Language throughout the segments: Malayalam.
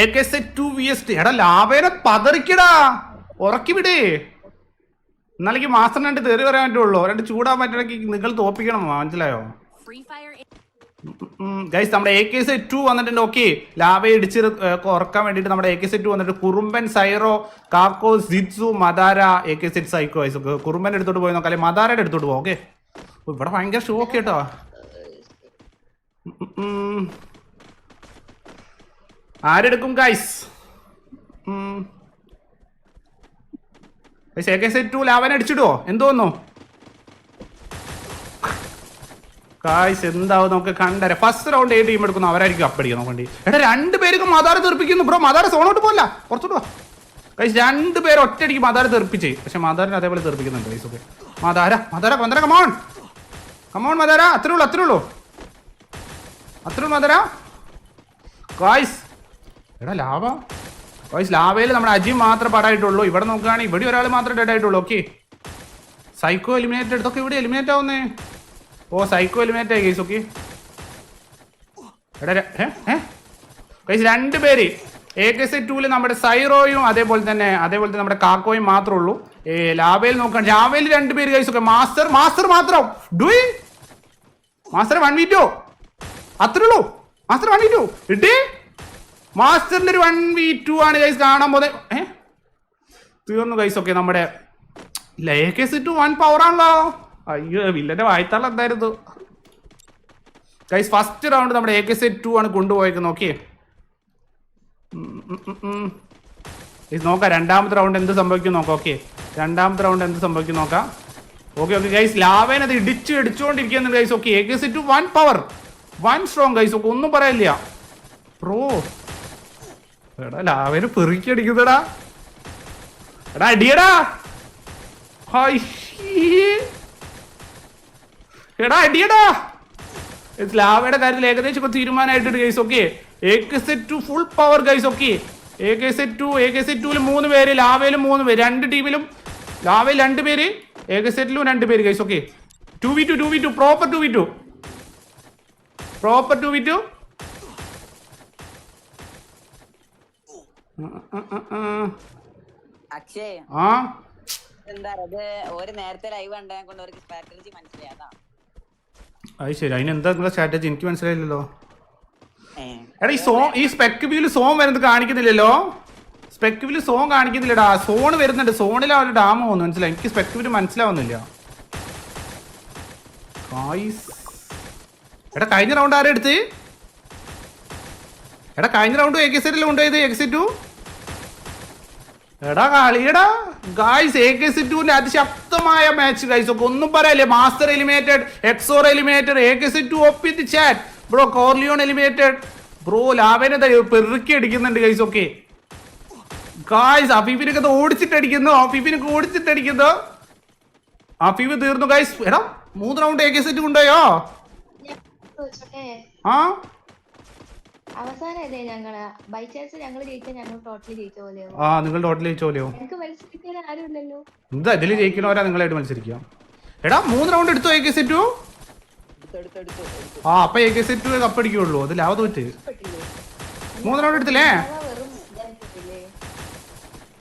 A K set two V S T. എടാ ലാഭേനെ പതറിക്കടാ. ഉറക്കി വിടേ എന്നാലേക്ക് മാസം രണ്ട് തെറി പറയാൻ പറ്റുള്ളൂ. രണ്ട് ചൂടാൻ പറ്റണമെങ്കിൽ നിങ്ങൾ തോപ്പിക്കണം മനസ്സിലായോ? ഗൈസ് നമ്മുടെ എ കെ സെറ്റ് ടു വന്നിട്ടുണ്ട്. ഓക്കെ ലാവയെ ഇടിച്ച് ഉറക്കാൻ വേണ്ടിയിട്ട് നമ്മുടെ എ കെ സെറ്റ് ടു വന്നിട്ട് കുറുമ്പൻ സൈറോ കാക്കോ സിറ്റ്സു മദാര A K set psycho guys കുറുമ്പൻ എടുത്തോട്ട് പോയി നോക്കാം. അല്ലെ മദാരയുടെ എടുത്തോട്ട് പോകും ഓക്കെ ഇവിടെ ഭയങ്കര ഷോക്ക് കേട്ടോ. ആരെടുക്കും ഗൈസ് ലാവനെ അടിച്ചിടുവോ? എന്തോന്നു കായ്സ് എന്താവും? നമുക്ക് കണ്ടര ഫസ്റ്റ് റൗണ്ട് ഏത് ടീം എടുക്കുന്നു? അവരായിരിക്കും അപ്പടിക്കുന്നു വേണ്ടി എടാ രണ്ട് പേർക്ക് മതാര തെറിപ്പിക്കുന്നു ബ്രോ മതാറ് സോണോട്ട് പോല കുറച്ചോട്ട് കൈസ് രണ്ട് പേര് ഒറ്റയടിക്ക് മതാറ് തീർപ്പിച്ച് പക്ഷെ മതാരനെ അതേപോലെ തെറിപ്പിക്കുന്നുണ്ട് കൈസ് ഒക്കെ മതാര മതാര മന്ദര കമോൺ കമോൺ മതാര അത്രേ ഉള്ളൂ അത്രേ ഉള്ളൂ. അത്രേ ഉള്ളൂ മതാര കായ്സ് എടാ ലാവ. വൈസ് ലാവയിൽ നമ്മുടെ അജി മാത്രം പാടായിട്ടുള്ളൂ. ഇവിടെ നോക്കുകയാണെങ്കിൽ ഇവിടെ ഒരാൾ മാത്രം ഡെഡ് ആയിട്ടുള്ളൂ. ഓക്കെ. സൈക്കോ എലിമിനേറ്റ് എടുത്തൊക്കെ ഇവിടെ എലിമിനേറ്റ് ആവുന്നേ. ഓ സൈക്കോ എലിമിനേറ്റ് ആയി കേസ് ഓക്കെ. എടാ ഏ? രണ്ട് പേര്. എ കെ സി ടൂൽ നമ്മുടെ സൈറോയും അതേപോലെ തന്നെ അതേപോലെ തന്നെ നമ്മുടെ കാക്കോയും മാത്രമേ ഉള്ളൂ. ഏ ലാവയിൽ നോക്കാൻ ലാവയിൽ രണ്ട് പേര് ഗൈസ് ഒക്കെ മാസ്റ്റർ മാസ്റ്റർ മാത്രം. ഡൂയി മാസ്റ്റർ വൺ വീറ്റോ അത്രേ ഉള്ളൂ. മാസ്റ്റർ വൺ വീറ്റോ ഇട്ടേ. മാസ്റ്ററിന്റെ ഒരു വൺ വി ടു ആണ് ഗൈസ് കാണാൻ പോലെ ഏ? തീർന്നു ഗൈസ് ഓക്കെ നമ്മുടെ ലേക്കേസ് കെ ടു വൺ പവർ ആണല്ലോ. അയ്യോ വില്ലന്റെ വായ്ത്താളം എന്തായിരുന്നു? ഗൈസ് ഫസ്റ്റ് റൗണ്ട് നമ്മുടെ എ കെ സി ടു ആണ് കൊണ്ടുപോയേക്കുന്നത് ഓക്കെ നോക്കാം രണ്ടാമത്തെ റൗണ്ട് എന്ത് സംഭവിക്കും നോക്കാം ഓക്കെ രണ്ടാമത്തെ റൗണ്ട് എന്ത് സംഭവിക്കും നോക്കാം. ഓക്കെ ഓക്കെ ഗൈസ് ലാവേനെ അത് ഇടിച്ച് ഇടിച്ചുകൊണ്ടിരിക്കുന്നുണ്ട് guys okay A K C two one power one strong guys okay ഒന്നും പറയില്ല പ്രോ എടാ ലാവേനെ പെറുക്കി എടാ അടിയടാ. എടാ അടിയടാ. ലാവയുടെ കാര്യത്തിൽ ഏകദേശം ഇപ്പൊ തീരുമാനമായിട്ടുണ്ട് guys okay A K set two full power guys okay A K set two A K set ടുവിൽ മൂന്ന് പേര് ലാവയിലും മൂന്ന് പേര്. രണ്ട് ടീമിലും ലാവയിൽ രണ്ട് പേര് എ കെ സെറ്റിലും രണ്ട് പേര് guys okay two V two two V two proper two V two proper two V two Akshay ആ? എന്താ അത് ഒരു നേരത്തെ ലൈവ് കണ്ടതിനെ കൊണ്ട് അവർക്ക് സ്ട്രാറ്റജി മനസ്സിലായി അതാ അത് ശരി. അതിന് എന്താ നിങ്ങളെ സ്ട്രാറ്റജി എനിക്ക് മനസ്സിലായില്ലല്ലോ. എടാ ഈ സോ ഈ സ്പെക്ക് വ്യൂൽ സോൺ വരുന്നത് കാണിക്കുന്നില്ലല്ലോ? സ്പെക്ക് വ്യൂൽ സോൺ കാണിക്കുന്നില്ലടാ. സോൺ വരുന്നുണ്ട്. സോണിലാ ഒരു ഡാം പോകുന്നു മനസ്സിലായി? എനിക്ക് സ്പെക്ക് വ്യൂൽ മനസ്സിലാവുന്നില്ല. എടാ കഴിഞ്ഞ റൗണ്ട് ആരെടുത്ത് എടാ കഴിഞ്ഞ റൗണ്ട് എ കെ സെറ്റിൽ കൊണ്ടുപോയത്? എ ടു എടാ കളിയടാ ഗായ്സ് എ കെ സി ടുവിന്റെ അതിശക്തമായ മാച്ച് ഗൈസ് ഒക്കെ ഒന്നും പറയല്ലേ? Master eliminated XOR eliminated A K C two ഒപ്പ് the chat bro Corleone eliminated bro ലാവേനെ പെറുക്കി അടിക്കുന്നുണ്ട് ഗൈസ് ഒക്കെ. ഗായ്സ് അഫീഫിനൊക്കെ ഓടിച്ചിട്ടടിക്കുന്നു. അഫീഫിനൊക്കെ ഓടിച്ചിട്ടടിക്കുന്നു. അഫീഫ് തീർന്നു ഗൈസ് എടാ മൂന്ന് റൗണ്ട് എ കെ കൊണ്ടുപോയോ? ചോദിച്ചോട്ടെ ആ? അവസാനല്ലേ ഞങ്ങൾ? ബൈ ചാൻസ് ഞങ്ങൾ ജയിച്ചാൽ ഞങ്ങൾ ടോട്ടലി ജയിച്ച പോലെയോ? ആ നിങ്ങൾ എനിക്ക് മത്സരിക്കാൻ ആരുമില്ലല്ലോ. എന്താ ഇതിൽ ജയിക്കണവരാ നിങ്ങളായിട്ട് മത്സരിക്കാം എടാ മൂന്ന് റൗണ്ട് എടുത്തു എ കെ സെറ്റു. ആ അപ്പൊ എ കെ സെറ്റ് കപ്പടിക്കുള്ളൂ അത് ലാഭ തോറ്റ്. മൂന്ന് റൗണ്ട് എടുത്തില്ലേ?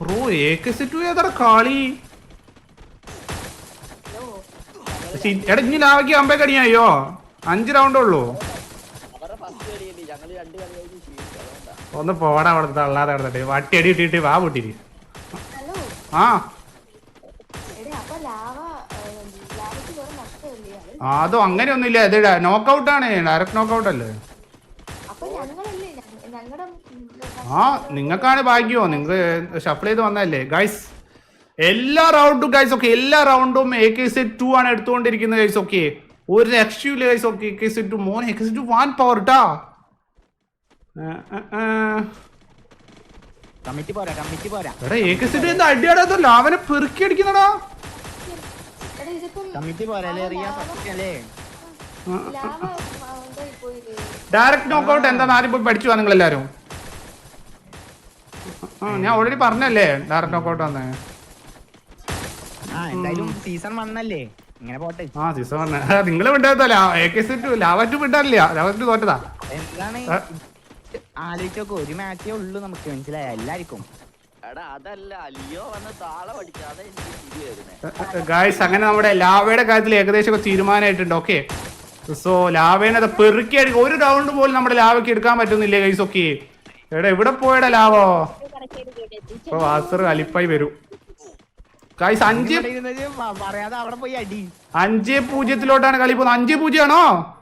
പ്രോ എ കെ സെറ്റ് ഏതാ കാളി? എടാ ഇനി ലാവയ്ക്ക് അമ്പേ കടിയായോ? അഞ്ച് റൗണ്ടേ ഉള്ളൂ. ഒന്ന് പോടാ അവിടെ തള്ളാതെ കിടന്നിട്ട് വട്ടി അടി ഇട്ടിട്ട് വാ പൊട്ടിരി ആ. അത്? അങ്ങനെയൊന്നുമില്ല. ഇത് നോക്കൗട്ട് ആണ്. ഡയറക്റ്റ് നോക്കൗട്ട് അല്ലേ? ആ നിങ്ങൾക്കാണ് ഭാഗ്യമോ നിങ്ങൾക്ക് ഷഫിൾ ചെയ്ത് വന്നതല്ലേ. ഗൈസ് എല്ലാ റൗണ്ടും ഗൈസ് ഓക്കെ എല്ലാ റൗണ്ടും എ കെ സി ടു ആണ് എടുത്തുകൊണ്ടിരിക്കുന്നത് ഗൈസ് ഓക്കെ ഒരു രക്ഷയില്ല guys okay A K C two മോൻ A K C two one power ട്ടാ. അടിയാടാത്തല്ലോ അവനെ പെറുക്കി അടിക്കുന്നടാ. ഡയറക്റ്റ് നോക്കൗട്ട് എന്താ ആദ്യം പോയി പഠിച്ചു നിങ്ങൾ എല്ലാരും ഞാൻ ഓൾറെഡി പറഞ്ഞല്ലേ ഡയറക്റ്റ് നോക്കൗട്ട് വന്നേ സീസൺ വന്നല്ലേ ഇങ്ങനെ പോട്ടെ. ആ സീസൺ നിങ്ങൾ വിട്ടതല്ല A K C two Lava two വിട്ടാറില്ല Lava two തോറ്റതാ. എന്താണ് ആ, ആലോചിച്ച് ഒരു മാച്ചേ ഉള്ളൂ നമുക്ക് മനസ്സിലായ? എല്ലാവർക്കും. ഗായ്സ് അങ്ങനെ നമ്മുടെ ലാവയുടെ കാര്യത്തിൽ ഏകദേശം ഒക്കെ തീരുമാനമായിട്ടുണ്ട്. ഓക്കെ സോ ലാവേനെ അത് പെറുക്കി ഒരു റൗണ്ട് പോലും നമ്മുടെ ലാവയ്ക്ക് എടുക്കാൻ പറ്റുന്നില്ലേ ഗൈസ് ഓക്കെ എടാ എവിടെ പോയടാ ലാവോ? ഇപ്പൊ വാസർ അലിപ്പായി വരും. ഗായ്സ് അഞ്ച് അഞ്ച് പൂജ്യത്തിലോട്ടാണ് കളി പോകുന്നത്. അഞ്ച് പൂജ്യമാണോ കളി പറ്റു കളി പറ്റു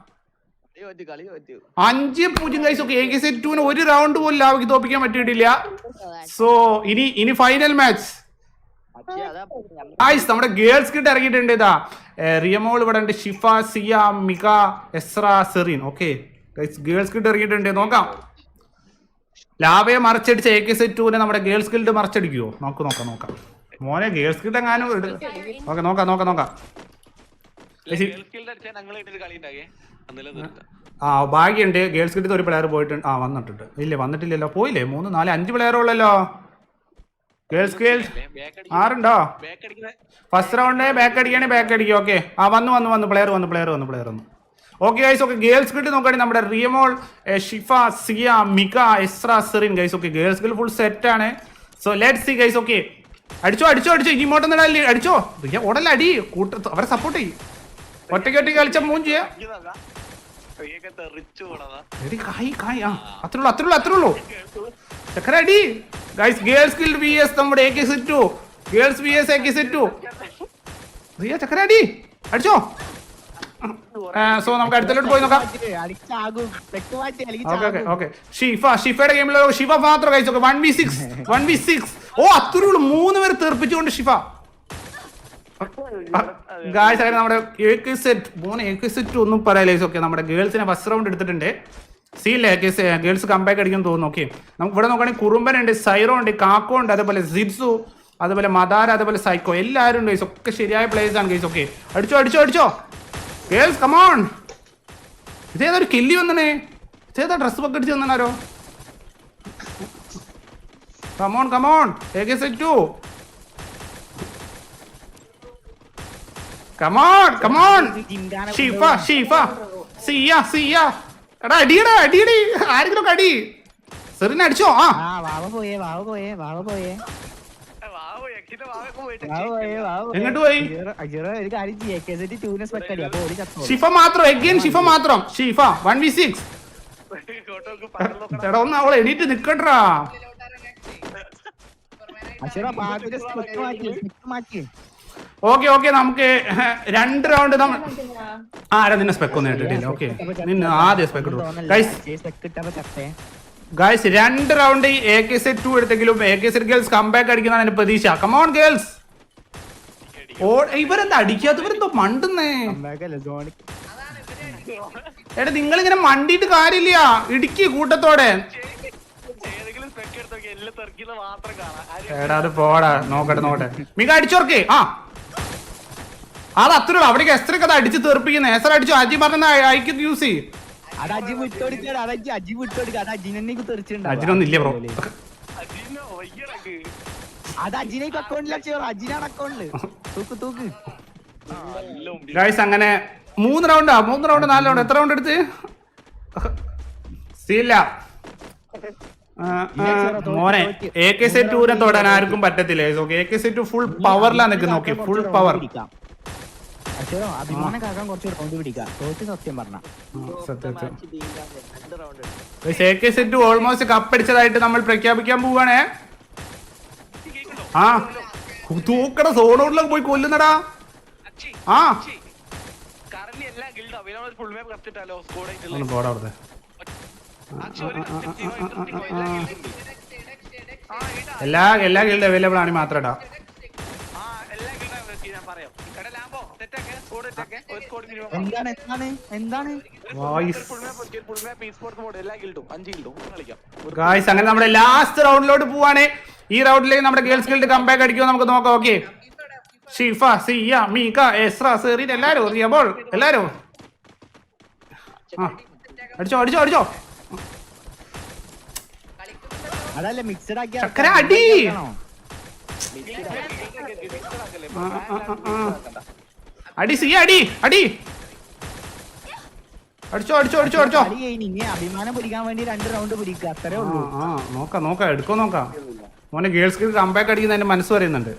അഞ്ച് പൂജ്യം കൈസ് ഒക്കെ എ കെ സെറ്റുവിന് ഒരു റൗണ്ട് പോലും ലാവയ്ക്ക് തോപ്പിക്കാൻ പറ്റിയിട്ടില്ല. സോ ഇനി ഇനി ഫൈനൽ മാച്ച് പക്ഷേ നമ്മുടെ ഗേൾസ് കിട്ട് ഇറങ്ങിയിട്ടുണ്ട് ഇതാ. റിയമോൾ ഇവിടെ ഉണ്ട് Shifa Siya Mika Ezra Serene okay guys girls kit ഇറങ്ങിയിട്ടുണ്ട്. നോക്കാം. ലാവയെ മറിച്ചടിച്ച എ കെ സെറ്റൂനെ നമ്മുടെ ഗേൾസ് ഗിൽഡ് മറിച്ചടിക്കുവോ? നോക്ക് നോക്കാം നോക്കാം. മോനെ ഗേൾസ് കിട്ട് എങ്ങാനും ഓക്കെ നോക്കാം നോക്കാം നോക്കാം ആ ഭാഗ്യമുണ്ട് ഗേൾസ് കിട്ടിയത് ഒരു പ്ലെയർ പോയിട്ടുണ്ട്. ആ വന്നിട്ടുണ്ട്. ഇല്ല വന്നിട്ടില്ലല്ലോ. പോയില്ലേ? മൂന്ന് നാല് അഞ്ച് പ്ലെയർ ഉള്ളല്ലോ. ഗേൾസ് ഗേൾസ് ആറുണ്ടോ? ഫസ്റ്റ് റൗണ്ട് ബാക്ക് അടിക്കുകയാണെങ്കിൽ ബാക്ക് അടിക്കും. ഓക്കെ ആ വന്നു വന്നു വന്നു. പ്ലെയർ വന്നു പ്ലെയർ വന്നു പ്ലെയർ വന്നു. ഓക്കെ ഗൈസ് ഓക്കെ ഗേൾസ് കിട്ടി നോക്കുകയാണെങ്കിൽ നമ്മുടെ റിയമോൾ Shifa Siya Mika Ezra Serene guys okay girls kill full set ആണ്. So let see guys okay അടിച്ചോ അടിച്ചോ അടിച്ചോ. ഇനി ഇങ്ങോട്ടൊന്നും ഇടല്ലേ അടിച്ചോ. റിയ ഉടലടി. കൂട്ട അവരെ സപ്പോർട്ട് ചെയ്യും. ഒറ്റയ്ക്ക് ഒറ്റയ്ക്ക് കളിച്ച മൂന്ന് ചെയ്യാം എടി കായ് കായ്. ആ അത്രേ ഉള്ളൂ അത്രേ ഉള്ളൂ അത്രേ ഉള്ളൂ ചക്കര അടി guys girls kill V S നമ്മുടെ A K set two girls V S A K set two Riya ചക്കര അടി അടിച്ചോ സോ നമുക്ക് അടുത്തോട്ട് പോയി നോക്കാം. ഓക്കെ ഷിഫ ഷിഫയുടെ ഗെയിമിൽ ഷിഫ മാത്രം കഴിച്ചു one V six one V six ഓ അത്രയുള്ളൂ. മൂന്ന് പേര് തെറിപ്പിച്ചുകൊണ്ട് ഷിഫ. ഗായ്സ് അങ്ങനെ നമ്മുടെ എ കെ സെറ്റ് മൂന്ന് എ കെ സെറ്റ് ഒന്നും പറയാലേസ് ഓക്കെ നമ്മുടെ ഗേൾസിനെ ഫസ്റ്റ് റൗണ്ട് എടുത്തിട്ടുണ്ട്. സീല്ലേ ഗേൾസ് കമ്പാക്ക് അടിക്കും തോന്നുന്നു. ഓക്കെ നമുക്ക് ഇവിടെ നോക്കുകയാണെങ്കിൽ കുറുമ്പനുണ്ട് സൈറോ ഉണ്ട് കാക്കോ ഉണ്ട് അതേപോലെ സിബ്സു അതുപോലെ മദാര അതേപോലെ സൈക്കോ. എല്ലാവരും ഉണ്ട് ഒക്കെ ശരിയായ പ്ലേസ് ആണ് ഗൈസ് ഓക്കെ അടിച്ചോ അടിച്ചോ അടിച്ചോ. ഗേൾസ് കമോൺ ഇതേതൊരു കില്ലി വന്നണേ? ഇതേതാ ഡ്രസ് ഒക്കെ അടിച്ച് വന്നാരോ come on come on two come on come on Sheefa Sheefa Siya Siya എടാ അടിയടാ അടിയടി ആരെങ്കിലും അടി. സെറിനെ അടിച്ചോ? ആ. വാവ പോയേ വാവ പോയേ വാവ പോയേ. എങ്ങോട്ട് പോയി? ഷിഫ മാത്രം എഗെയിൻ ഷിഫ മാത്രം. ഷിഫ വൺ വി സിക്സ് എടാ ഒന്ന് അവൾ എണീറ്റ് നിക്കട്ടാ പാട്ടിന്റെ മാറ്റി മാറ്റി ഓക്കെ ഓക്കെ നമുക്ക് രണ്ട് റൗണ്ട് നമ്മൾ ആരാ നിന്നെ സ്പെക്ക് ഒന്നും ഇട്ടിട്ടില്ല. ഓക്കെ. നിന്നെ ആദ്യം സ്പെക്ക് ഇട്ടു. ഗൈസ് രണ്ട് round A K set two എടുത്തെങ്കിലും A K set girls comeback അടിക്കുന്നതാണ് എന്റെ പ്രതീക്ഷ. കമോൺ ഗേൾസ് ഓ ഇവരെന്താ അടിക്കാത്ത ഇവരെന്തോ മണ്ടുന്നേ. എടാ നിങ്ങൾ ഇങ്ങനെ മണ്ടിട്ട് കാര്യമില്ല. ഇടുക്കി കൂട്ടത്തോടെ. എടാ അത് പോടാ. നോക്കട്ടെ നോക്കട്ടെ. മിക അടിച്ചോർക്കേ. ആ. അത് അത്രേ അവിടേക്ക് എസ്ത്രക്ക് അത് അടിച്ച് തെറിപ്പിക്കുന്നത് എസ്ര അടിച്ചു അജി പറഞ്ഞ അയക്കുന്നു യൂസ് ചെയ്യും. അജിനൊന്നും ഇല്ല ബ്രോ. ഗൈസ് അങ്ങനെ മൂന്ന് റൗണ്ടാ മൂന്ന് റൗണ്ട് നാല് റൗണ്ട് എത്ര റൗണ്ട് എടുത്ത്? സീല്ല. മോനെ എ കെ സെറ്റ് ടൂനെ തൊടാൻ ആർക്കും പറ്റത്തില്ല എ കെ സെറ്റ് ഫുൾ പവറിലാണ് നിൽക്കുന്നത് ഓക്കെ ഫുൾ പവർ അച്ഛനോ അഭിമാനം കാക്കാൻ കുറച്ച് റൗണ്ട് പിടിക്കാം. തോറ്റ് സത്യം പറഞ്ഞ. സത്യം സെറ്റ് ഓൾമോസ്റ്റ് കപ്പടിച്ചതായിട്ട് നമ്മൾ പ്രഖ്യാപിക്കാൻ പോവാണേ. ആ തൂക്കട സോണോട്ടിലൊക്കെ പോയി കൊല്ലുന്നടാ. ആ. ഒന്ന് പോടാ അവിടുത്തെ എല്ലാ എല്ലാ ഗിൽഡ് അവൈലബിൾ ആണ് മാത്രം ഇടാം. എന്താണ് എന്താണ് എന്താണ്? വോയിസ് ഗായ്സ് അങ്ങനെ നമ്മുടെ ലാസ്റ്റ് റൗണ്ടിലോട്ട് പോവാണ്. ഈ റൗണ്ടിലേക്ക് നമ്മുടെ ഗേൾസ് ഗിൽഡ് കമ്പാക്ക് അടിക്കുമോ നമുക്ക് നോക്കാം. ഓക്കെ ഷിഫ സിയ മീക എസ്ര സെറീൻ എല്ലാരും റിയബോൾ എല്ലാരും അടിച്ചോ അടിച്ചോ അടിച്ചോ. അതല്ല മിക്സഡ് ആക്കി ചക്കര അടി. അടി സി അടി അടി. അടിച്ചോ അടിച്ചോ അടിച്ചോ അടിച്ചോ. അഭിമാനം പിടിക്കാൻ വേണ്ടി രണ്ട് റൗണ്ട് പിടിക്കുക അത്രേ ഉള്ളൂ. ആ, നോക്കാം നോക്കാം എടുക്കോ നോക്കാം. മോനെ ഗേൾസ് കമ്പാക്ക് അടിക്കുന്ന എന്റെ മനസ്സ് പറയുന്നുണ്ട്.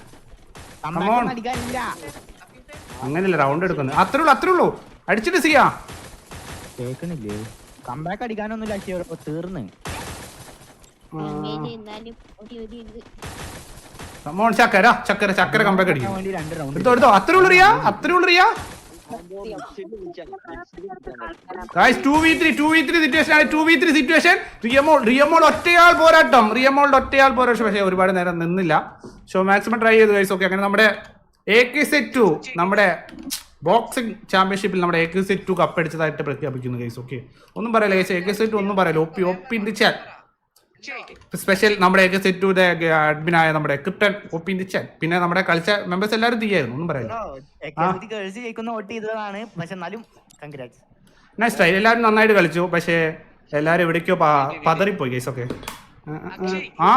അങ്ങനെയല്ല റൗണ്ട് എടുക്കുന്നു അത്രേ ഉള്ളൂ അത്രേ ഉള്ളൂ. അടിച്ചിട്ട് സിയാ. കേക്കണില്ലേ കമ്പാക്ക് അടിക്കാനൊന്നും ലക്ഷ്യം ഇപ്പൊ തീർന്ന്. മോൻ ചക്കര ചക്കര ചക്കര കമ്പൊക്കെ അടിക്കും എടുത്തോ എടുത്തോ അത്ര ഉള്ളൂ അത്ര ഉള്ളറിയാ ഉള്ളൂ Riya guys two v three two v three situation ആണ് ടു വി ത്രീ സിറ്റുവേഷൻ റിയമോൾ റിയമോൾ ഒറ്റയാൾ പോരാട്ടം റിയമോളുടെ ഒറ്റയാൾ പോരാട്ടം പക്ഷേ ഒരുപാട് നേരം നിന്നില്ല സോ മാക്സിമം ട്രൈ ചെയ്തു ഗൈസ് ഓക്കെ അങ്ങനെ നമ്മുടെ എ കെ സെറ്റ് ടു നമ്മുടെ ബോക്സിംഗ് ചാമ്പ്യൻഷിപ്പിൽ നമ്മുടെ എ കെ സെറ്റ് ടു കപ്പടിച്ചതായിട്ട് പ്രഖ്യാപിക്കുന്നു ഗൈസ് ഓക്കെ ഒന്നും പറയല്ല ഗൈസ് എ കെ സെറ്റ് ഒന്നും പറയല്ല ഒപ്പി ഒപ്പി ഇൻഡിച്ചാൽ സ്പെഷ്യൽ നമ്മുടെ സെറ്റ് ടുയുടെ അഡ്മിനായ നമ്മുടെ ക്രിപ്റ്റൻ ഒപ്പി ഇൻഡിച്ചാൽ പിന്നെ നമ്മുടെ കളിച്ച മെമ്പേഴ്സ് എല്ലാവരും തീയായിരുന്നു ഒന്നും പറയാം ഗേൾസ് ജയിക്കുന്ന വോട്ട് ചെയ്തതാണ്. പക്ഷെ എന്നാലും കൺഗ്രാറ്റ്സ് നൈസ് ട്രൈ എല്ലാവരും നന്നായിട്ട് കളിച്ചു. പക്ഷേ എല്ലാവരും എവിടേക്കോ പതറിപ്പോയി കേസൊക്കെ ഓക്കെ ആ